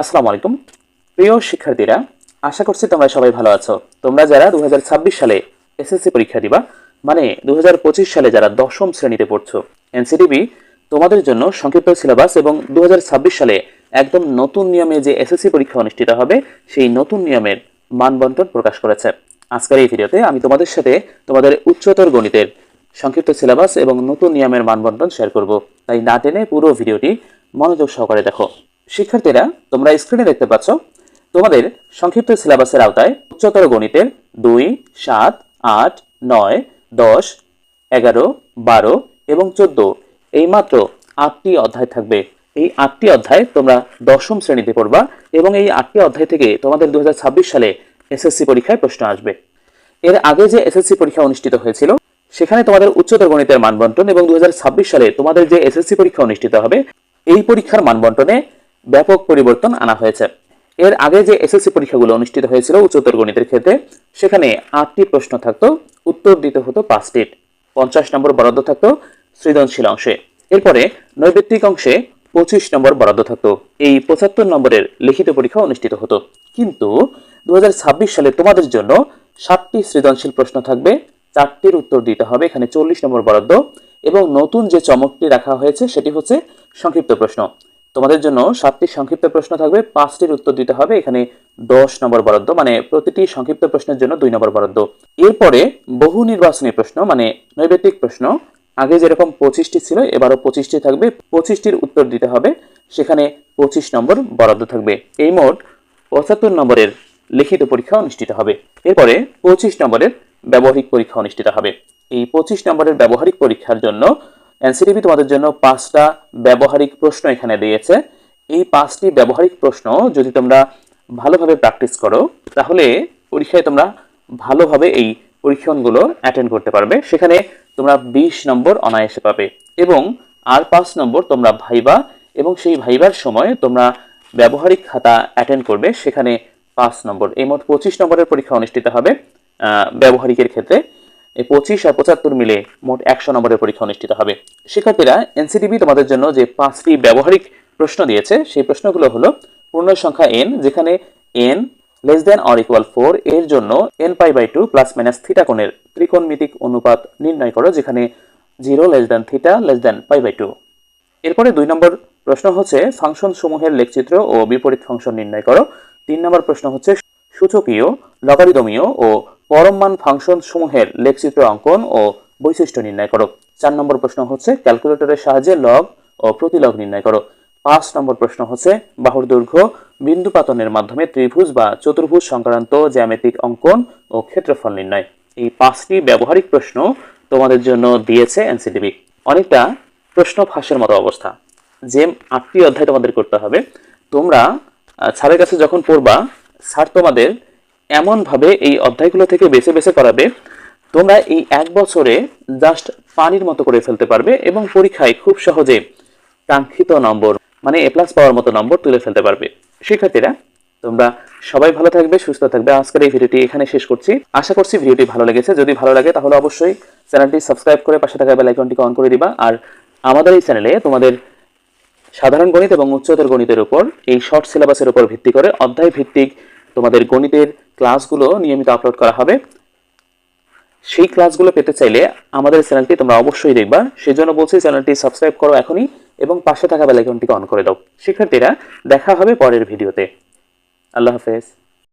আসসালামু আলাইকুম। প্রিয় শিক্ষার্থীরা, আশা করছি তোমরা সবাই ভালো আছো। তোমরা যারা দু হাজার ছাব্বিশ সালে এসএসসি পরীক্ষা দিবা মানে দু হাজার পঁচিশ সালে যারা দশম শ্রেণীতে পড়ছো এনসিটিভি তোমাদের জন্য সংক্ষিপ্ত সিলেবাস এবং দু হাজার ছাব্বিশ সালে একদম নতুন নিয়মে যে এসএসসি পরীক্ষা অনুষ্ঠিত হবে, সেই নতুন নিয়মের মানবন্টন প্রকাশ করেছে। আজকের এই ভিডিওতে আমি তোমাদের সাথে তোমাদের উচ্চতর গণিতের সংক্ষিপ্ত সিলেবাস এবং নতুন নিয়মের মানবন্টন শেয়ার করব। তাই না টেনে পুরো ভিডিওটি মনোযোগ সহকারে দেখো। শিক্ষার্থীরা, তোমরা স্ক্রিনে দেখতে পাচ্ছ, তোমাদের সংক্ষিপ্ত সিলেবাসের আওতায় উচ্চতর গণিতের দুই, সাত, আট, নয়, দশ, এগারো, বারো এবং চোদ্দ এই মাত্র আটটি অধ্যায় থাকবে। এই আটটি অধ্যায় তোমরা দশম শ্রেণীতে পড়বা এবং এই আটটি অধ্যায় থেকে তোমাদের দু হাজার ছাব্বিশ সালে এসএসসি পরীক্ষায় প্রশ্ন আসবে। এর আগে যে এসএসসি পরীক্ষা অনুষ্ঠিত হয়েছিল, সেখানে তোমাদের উচ্চতর গণিতের মানবন্টন এবং দু হাজার ছাব্বিশ সালে তোমাদের যে এসএসসি পরীক্ষা অনুষ্ঠিত হবে, এই পরীক্ষার মানবন্টনে ব্যাপক পরিবর্তন আনা হয়েছে। এর আগে যে এসএসসি পরীক্ষাগুলো অনুষ্ঠিত হয়েছিল উচ্চতর গণিতের ক্ষেত্রে, সেখানে আটটি প্রশ্ন থাকতো, উত্তর দিতে হতো পাঁচটির পঞ্চাশ নম্বর বরাদ্দ থাকতো সৃজনশীল অংশে। এরপরে নৈবেত্তিক অংশে পঁচিশ নম্বর বরাদ্দ থাকতো। এই পঁচাত্তর নম্বরের লিখিত পরীক্ষা অনুষ্ঠিত হতো। কিন্তু দু হাজার ছাব্বিশ সালে তোমাদের জন্য সাতটি সৃজনশীল প্রশ্ন থাকবে, চারটির উত্তর দিতে হবে, এখানে চল্লিশ নম্বর বরাদ্দ, এবং নতুন যে চমকটি রাখা হয়েছে সেটি হচ্ছে সংক্ষিপ্ত প্রশ্ন। তোমাদের জন্য সাতটি সংক্ষিপ্ত প্রশ্ন থাকবে। পাঁচটির উত্তর দিতে হবে। এখানে দশ নম্বর বরাদ্দ মানে প্রতিটি সংক্ষিপ্ত প্রশ্নের জন্য দুই নম্বর বরাদ্দ। এরপরে বহু নির্বাচনী প্রশ্ন মানে নৈবেদিক প্রশ্ন। আগে যেরকম পঁচিশটি ছিল, এবারও পঁচিশটি থাকবে। পঁচিশটির উত্তর দিতে হবে। সেখানে পঁচিশ নম্বর বরাদ্দ থাকবে। এই মোট পঁচাত্তর নম্বরের লিখিত পরীক্ষা অনুষ্ঠিত হবে। এরপরে পঁচিশ নম্বরের ব্যবহারিক পরীক্ষা অনুষ্ঠিত হবে। এই পঁচিশ নম্বরের ব্যবহারিক পরীক্ষার জন্য এনসিটিভি তোমাদের জন্য পাঁচটা ব্যবহারিক প্রশ্ন এখানে দিয়েছে। এই পাঁচটি ব্যবহারিক প্রশ্ন যদি তোমরা ভালোভাবে প্র্যাকটিস করো, তাহলে পরীক্ষায় তোমরা ভালোভাবে এই পরীক্ষণগুলো অ্যাটেন্ড করতে পারবে। সেখানে তোমরা বিশ নম্বর অনায়াসে পাবে এবং আর পাঁচ নম্বর তোমরা ভাইবা এবং সেই ভাইবার সময় তোমরা ব্যবহারিক খাতা অ্যাটেন্ড করবে। সেখানে পাঁচ নম্বর। এই মোট পঁচিশ নম্বরের পরীক্ষা অনুষ্ঠিত হবে ব্যবহারিকের ক্ষেত্রে। এই পঁচিশ আর পঁচাত্তর মিলে মোট একশো নম্বরের পরীক্ষা অনুষ্ঠিত হবে। শিক্ষার্থীরা এনসিটিভি তোমাদের জন্য যে পাঁচটি ব্যবহারিক প্রশ্ন দিয়েছে, সেই প্রশ্নগুলো হলো, পূর্ণ সংখ্যা এন যেখানে N less than or equal four এর জন্য N pi by two plus minus theta কোণের ত্রিকোণমিতিক অনুপাত নির্ণয় করো, যেখানে zero less than theta less than pi by two এরপরে দুই নম্বর প্রশ্ন হচ্ছে ফাংশন সমূহের লেখচিত্র ও বিপরীত ফাংশন নির্ণয় করো। তিন নম্বর প্রশ্ন হচ্ছে, সূচকীয় লগারিদমীয় ও পরম মান ফাংশন সমূহের লেখচিত্র অঙ্কন ও বৈশিষ্ট্য নির্ণয় করো। চার নম্বর প্রশ্ন হচ্ছে ক্যালকুলেটরের সাহায্যে লগ ও প্রতিলগ নির্ণয় করো। পাঁচ নম্বর প্রশ্ন হচ্ছে, বাহুর দৈর্ঘ্য বিন্দু পাতনের মাধ্যমে ত্রিভুজ বা চতুর্ভুজ সংক্রান্ত জ্যামিতিক অঙ্কন ও ক্ষেত্রফল নির্ণয়। এই পাঁচটি ব্যবহারিক প্রশ্ন তোমাদের জন্য দিয়েছে এনসিটিভি। অনেকটা প্রশ্ন ফাঁসের মতো অবস্থা। যে আটটি অধ্যায় তোমাদের করতে হবে, তোমরা স্যারের কাছে যখন পড়বা, স্যার তোমাদের এমনভাবে এই অধ্যায়গুলো থেকে বেছে বেছে করাবে, তোমরা এই এক বছরে জাস্ট পানির মতো করে ফেলতে পারবে এবং পরীক্ষায় খুব সহজে কাঙ্ক্ষিত নম্বর মানে এ প্লাস পাওয়ার মতো নম্বর তুলে ফেলতে পারবে। শিক্ষার্থীরা, তোমরা সবাই ভালো থাকবে, সুস্থ থাকবে। আজকের এই ভিডিওটি এখানে শেষ করছি। আশা করছি ভিডিওটি ভালো লেগেছে। যদি ভালো লাগে তাহলে অবশ্যই চ্যানেলটি সাবস্ক্রাইব করে পাশে থাকা বেল আইকনটিকে অন করে দিবা। আর আমাদের এই চ্যানেলে তোমাদের সাধারণ গণিত এবং উচ্চতর গণিতের উপর, এই শর্ট সিলেবাসের উপর ভিত্তি করে অধ্যায় ভিত্তিক তোমাদের গণিতের ক্লাসগুলো নিয়মিত আপলোড করা হবে। সেই ক্লাসগুলো পেতে চাইলে আমাদের চ্যানেলটি তোমরা অবশ্যই দেখবা। সেই জন্য বলছি চ্যানেলটি সাবস্ক্রাইব করো এখনই এবং পাশে থাকা বেলাইকনটিকে অন করে দাও। শিক্ষার্থীরা, দেখা হবে পরের ভিডিওতে আল্লাহ হাফেজ।